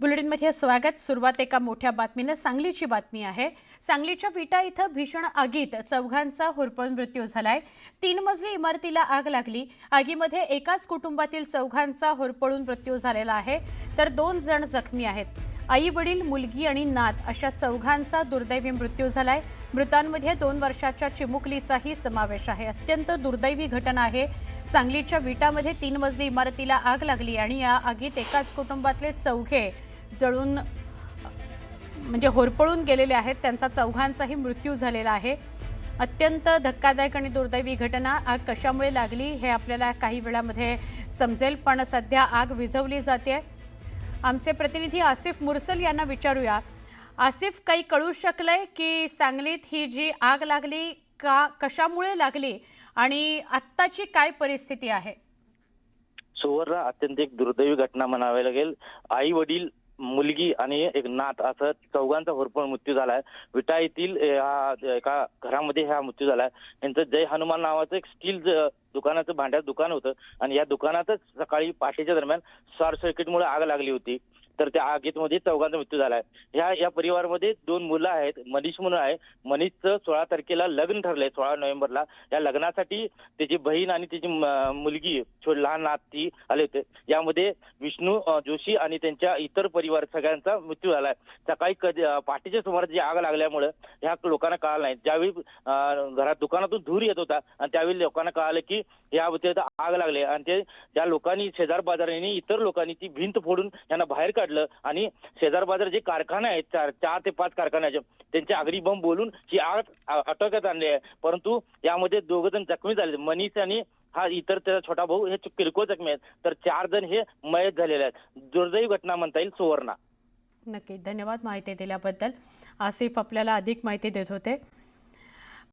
बुलेटिनमध्ये स्वागत. सुरुवात एका मोठ्या बातमीनं सांगलीची बातमी आहे. सांगलीच्या विटा इथं भीषण आगीत चौघांचा होरपळून मृत्यू झालाय. तीन मजली इमारतीला आग लागली. आगीमध्ये एकाच कुटुंबातील चौघांचा होरपळून मृत्यू झालेला आहे. तर दोन जण जखमी आहेत. आई वडील मुलगी आणि नात अशा चौघांचा दुर्दैवी मृत्यू झालाय. मृतांमध्ये दोन वर्षाच्या चिमुकलीचाही समावेश आहे. अत्यंत दुर्दैवी घटना आहे. सांगलीच्या विटामध्ये तीन मजली इमारतीला आग लागली आणि या आगीत एकाच कुटुंबातले चौघे जळून म्हणजे होरपळून गेलेले आहेत. त्यांचा चौघांचाही मृत्यू झालेला आहे. अत्यंत धक्कादायक आणि दुर्दैवी घटना. आग कशामुळे लागली हे आपल्याला काही वेळामध्ये समजेल पण सध्या आग विझवली जाते. आमचे प्रतिनिधी आसिफ मुरसल यांना विचारूया. आसिफ काही कळू शकलंय की सांगलीत ही जी आग लागली का कशामुळे लागली आणि आत्ताची काय परिस्थिती आहे? सुवर्ण अत्यंत एक दुर्दैवी घटना म्हणावी लागेल. आई वडील मुलगी आणि एक नात असं चौघांचा भरपूर मृत्यू झालाय. विटा येथील एका घरामध्ये हा मृत्यू झालाय. यांचं जय हनुमान नावाचं एक स्टील दुकानाचं भांड्याचं दुकान होतं. आणि या दुकानातच सकाळी पहाटेच्या दरम्यान शॉर्ट सर्किटमुळे आग लागली होती. तर त्या आगीमध्ये चौघांचा मृत्यू झाला आहे ह्या या परिवारामध्ये दोन मुलं आहेत मनीष म्हणून आहे. मनीषचं सोळा तारखेला लग्न ठरलंय सोळा नोव्हेंबरला. या लग्नासाठी त्याची बहीण आणि त्याची म- मुलगी लहान नात ती आले होते. यामध्ये विष्णू जोशी आणि त्यांच्या इतर परिवार सगळ्यांचा मृत्यू झाला आहे सकाळी कधी पहाटेच्या सुमारास जी आग लागल्यामुळे ह्या लोकांना कळालं नाही. ज्यावेळी घरात दुकानातून धूर येत होता आणि त्यावेळी लोकांना कळालं की या तिथं आग लागली आणि ते ज्या लोकांनी शेजार बाजारांनी इतर लोकांनी ती भिंत फोडून यांना बाहेर काढलं आणि शेजार बाजार जे कारखाने आहेत चार चार ते पाच कारखान्याचे त्यांचे आगरी बंब बोलून ही आग आ- आणली आहे. परंतु यामध्ये दोघ जण जखमी झाले मनीष आणि हा इतर त्याचा छोटा भाऊ हे किरकोळ जखमी आहेत. तर चार जण हे मयत झालेले आहेत. दुर्दैवी घटना म्हणता येईल सुवर्णा. नक्की. धन्यवाद माहिती दिल्याबद्दल. आसिफ आपल्याला अधिक माहिती देत होते.